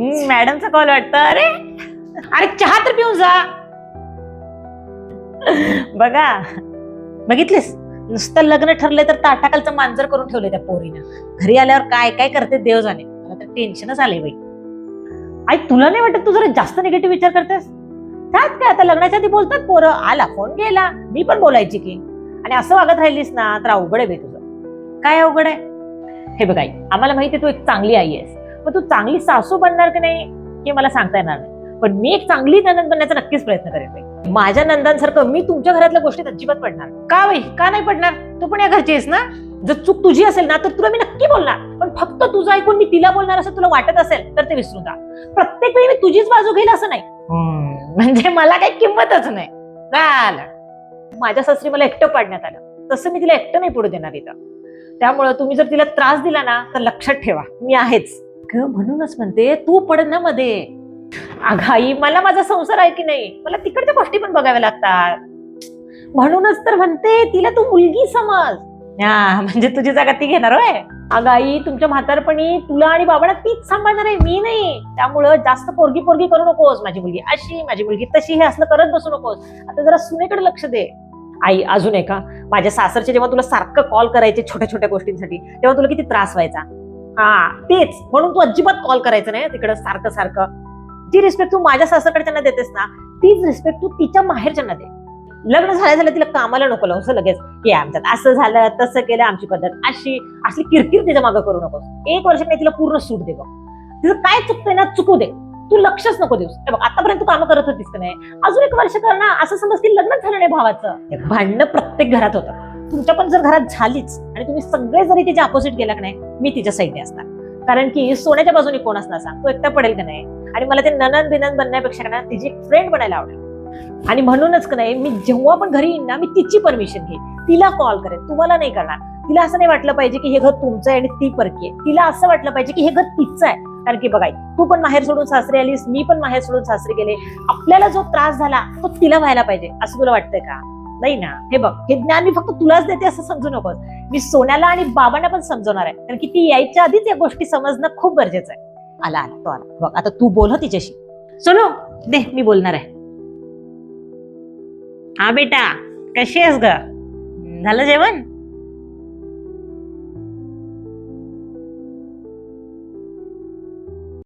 मॅडमचा call वाटतं अरे. अरे चहा तर पिऊन जा. बघा बघितलेस? नुसतं लग्न ठरले तर ताटाखालचं मांजर करून ठेवले त्या पोरीनं. घरी आल्यावर काय काय करते देव जाणे. मला तर टेन्शनच आले बाई. आई तुला नाही वाटत तू जरा जास्त निगेटिव्ह विचार करतेस? त्यात काय आता लग्नाच्या आधी बोलतात पोरं आला फोन गेला मी पण बोलायची की. आणि असं वागत राहिलीस ना तर अवघड आहे बाई तुझं. काय अवघड आहे? हे बघ आई आम्हाला माहिती तू एक चांगली आई आहेस. पण तू चांगली सासू बनणार की नाही हे मला सांगता येणार नाही. पण मी एक चांगली नंदन बनण्याचा नक्कीच प्रयत्न करेन माझ्या नंदांसारखं मी तुमच्या घरातल्या गोष्टीत अजिबात पडणार. का बाई? का नाही पडणार? तू पण या घरची आहेस ना? जर चूक तुझी असेल ना तर तुला मी नक्की बोलणार. पण फक्त तुझं ऐकून मी तिला बोलणार असं तुला वाटत असेल तर ते विसरून जा प्रत्येक वेळी मी तुझीच बाजू घेईल असं नाही. म्हणजे मला काही किंमतच नाही. झालं. माझ्या सासरी मला एकटं पाडण्यात आलं. तसं मी तिला एकटं नाही पडू देणार इथं. त्यामुळं तुम्ही जर तिला त्रास दिला ना तर लक्षात ठेवा. मी आहेच. ग म्हणूनच म्हणते तू पड ना मध्ये. अगं आई मला माझा संसार आहे की नाही? मला तिकडच्या गोष्टी पण बघाव्या लागतात. म्हणूनच तर म्हणते तिला तू मुलगी समज. हा म्हणजे तुझी जागा ती घेणार होय. अगं आई तुमच्या म्हातारपणी तुला आणि बाबाला तीच सांभाळणार आहे मी नाही. त्यामुळं जास्त पोरगी पोरगी करू नकोस माझी मुलगी अशी माझी मुलगी तशी हे असलं करत बसू नकोस. आता जरा सुनेकडे लक्ष दे. आई अजून आहे का माझ्या सासरचे जेव्हा तुला सारखं कॉल करायचे छोट्या छोट्या गोष्टींसाठी तेव्हा तुला किती त्रास व्हायचा? हा तेच. म्हणून तू अजिबात कॉल करायचं नाही तिकडं सारखं सारखं. जी रिस्पेक्ट तू माझ्या सासरकडच्यांना देतेस ना तीच रिस्पेक्ट तू तिच्या माहेरच्यांना दे. लग्न झालं झालं तिला कामाला नको लावू असं लगेच. की आमच्यात असं झालं तसं केलं आमची पद्धत अशी असली किरकिर तिच्या मागं करू नकोस. एक वर्ष काही तिला पूर्ण सूट दे बघ. तिचं काय चुकतंय ना चुकू दे. तू लक्षच नको देऊस. बघ आतापर्यंत तू कामं करत होतीस का नाही? अजून एक वर्ष कर ना असं समज की लग्नच झालं नाही भावाचं. भांडणं प्रत्येक घरात होतं. तुमच्या पण जर घरात झालीच आणि तुम्ही सगळे जरी तिच्या अपोजिट गेला का नाही मी तिच्या साईडने असणार. कारण की सोन्याच्या बाजूने कोण असणार सांग? तो एकटा पडेल की नाही? आणि मला ते ननन बिनन बनण्यापेक्षा ना तिची फ्रेंड बनायला आवडेल. आणि म्हणूनच का नाही मी जेव्हा पण घरी येईन ना मी तिची परमिशन घेईन. तिला कॉल करेन. तुम्हाला नाही करणार. तिला असं नाही वाटलं पाहिजे की हे घर तुमचं आहे आणि ती परकी आहे. तिला असं वाटलं पाहिजे की हे घर तिचं आहे. कारण की बघाय तू पण माहेर सोडून सासरी आलीस मी पण माहेर सोडून सासरी गेले. आपल्याला जो त्रास झाला तो तिला व्हायला पाहिजे. असं तुला वाटतंय का? नाही ना? हे बघ हे ज्ञान मी फक्त तुलाच देते असं समजू नकोस. मी सोन्याला आणि बाबांना पण समजवणार आहे. कारण की ती यायच्या आधीच या गोष्टी समजणं खूप गरजेचं आहे. आला आला तो आला. बघ आता तू बोल तिच्याशी. सोनू दे मी बोलणार आहे. हा बेटा कशी आहेस ग? झालं जेवण?